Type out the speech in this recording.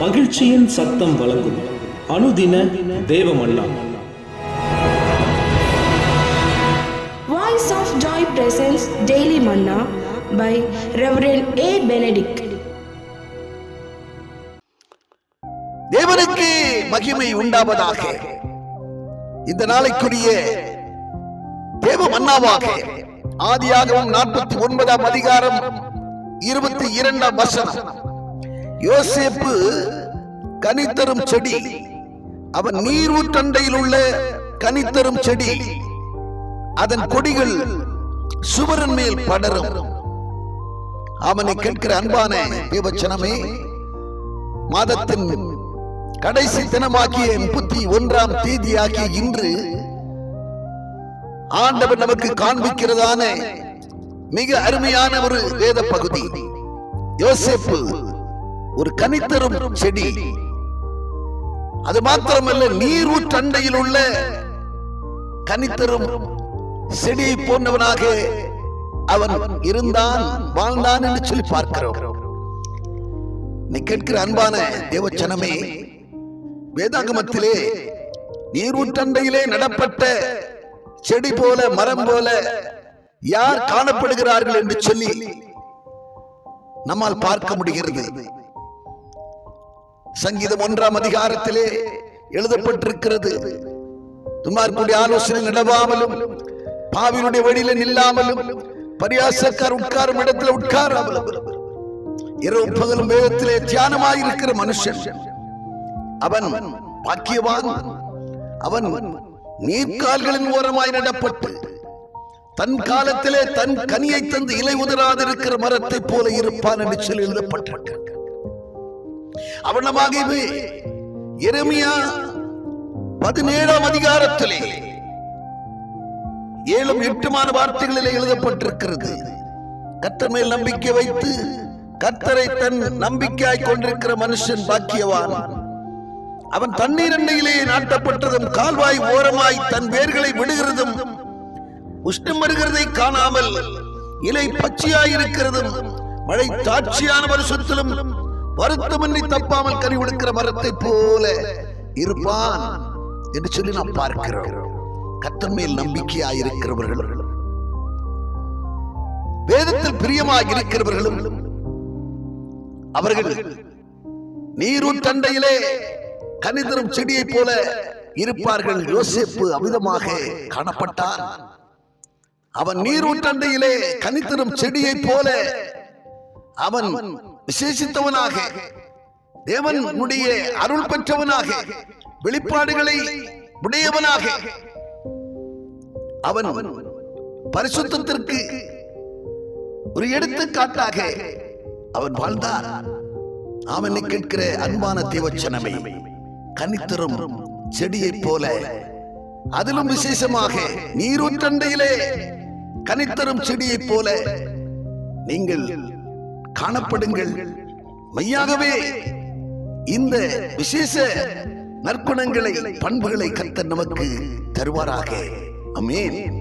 மகிழ்ச்சியின் சத்தம் வழங்கும் அனுதின தேவமல்லா Voice of Joy presents Daily Manna by Reverend A. Benedict. தேவனுக்கு மகிமை உண்டாவதாக இந்த நாளைக்குரிய தேவ மன்னாவாக ஆதியாகமம் நாற்பத்தி ஒன்பதாம் அதிகாரம் இருபத்தி இரண்டாம் வசனம் யோசேப்பு கனித்தரும் செடி. அவன் நீரூற்றண்டையில் உள்ள கனித்தரும் செடி. அதன் கொடிகள் சுவரன் மேல் படரும். அவனை கேட்கிற அன்பான தேவச்சனமே மாதத்தின் கடைசி தினமாகிய முப்பத்தி ஒன்றாம் தேதியாகிய இன்று ஆண்டவர் நமக்கு காண்பிக்கிறதான மிக அருமையான ஒரு வேத பகுதி யோசேப்பு ஒரு கனித்தரும் செடி. அது மாத்திரமல்ல நீரூற்றண்டையில் உள்ள கனித்தரும் செடியை போன்றவனாக அவன் இருந்தான் வாழ்ந்தான் என்று சொல்லி பார்க்கிறோம். நீ கேட்கிற அன்பான தேவச்சனமே வேதாகமத்திலே நீரூற்றண்டையிலே நடப்பட்ட செடி போல மரம் போல யார் காணப்படுகிறார்கள் என்று சொல்லி நம்மால் பார்க்க முடிகிறது. சங்கீதம் ஒன்றாம் அதிகாரத்திலே எழுதப்பட்டிருக்கிறது. துமார்க்குடைய ஆலோசனை நடவாமலும் பாவினுடைய வழியில நில்லாமலும் பரியாசக்கார் உட்காரும் இடத்துல உட்காராமலும் இரவு பகலும் வேதத்திலே தியானமாயிருக்கிற மனுஷன். அவன் பாக்கியவான். அவன் நீர்கால்களின் ஓரமாய் நடப்பட்டு தன் காலத்திலே தன் கனியை தந்து இலை உதராதிருக்கிற மரத்தைப் போல இருப்பான் என்று சொல்லி எழுதப்பட்டிருக்கிறது. அவனமாகவே எரேமியா பதினேழாம் அதிகாரத்திலே ஏழும் எட்டுமான வார்த்தைகளிலே எழுதப்பட்டிருக்கிறது. கத்தர் மேல் நம்பிக்கை வைத்து கத்தரை தன் நம்பிக்கையாய் கொண்டிருக்கிற மனுஷன் பாக்கியவான். அவன் தண்ணீர் எண்ணெயிலேயே நாட்டப்பட்டதும் கால்வாய் ஓரமாய் தன் வேர்களை விடுகிறதும் உஷ்ணம் வருகிறதை காணாமல் இலை பச்சையாயிருக்கிறதும் மழை தாட்சியான வருஷத்திலும் வருத்தமின்றி தப்பாமல் கனி கொடுக்கிற மரத்தை போல இருப்பான் என்று சொல்லி நாம் பார்க்கிறோம். கத்தன் மேல் நம்பிக்கையாயிருக்கிறவர்கள் வேதத்தில் பிரியமாக இருக்கிறவர்களும் அவர்கள் நீரூற்றண்டையிலே கனிதரும் செடியைப் போல இருப்பார்கள். யோசிப்பு அமிதமாக காணப்பட்டான். அவன் நீரூற்றண்டையிலே கனித்தரும் செடியைப் போல அவன் விசேஷித்தவனாக தேவனுடைய அருள் பெற்றவனாக வெளிப்பாடுகளை உடையவனாக அவன் பரிசுத்தத்திற்கு ஒரு எடுத்துக்காட்டாக அவன் வாழ்ந்தான் அவனை கேட்கிற அன்பான தேவச்சனமே கனித்தரும் செடியைப் போல அதிலும் விசேஷமாக நீரூற்றண்டையிலே கனித்தரும் செடியைப் போல நீங்கள் காணப்படுங்கள். மையாகவே இந்த விசேஷ நற்குணங்களை பண்புகளை கத்த நமக்கு தருவாராக. அமேன்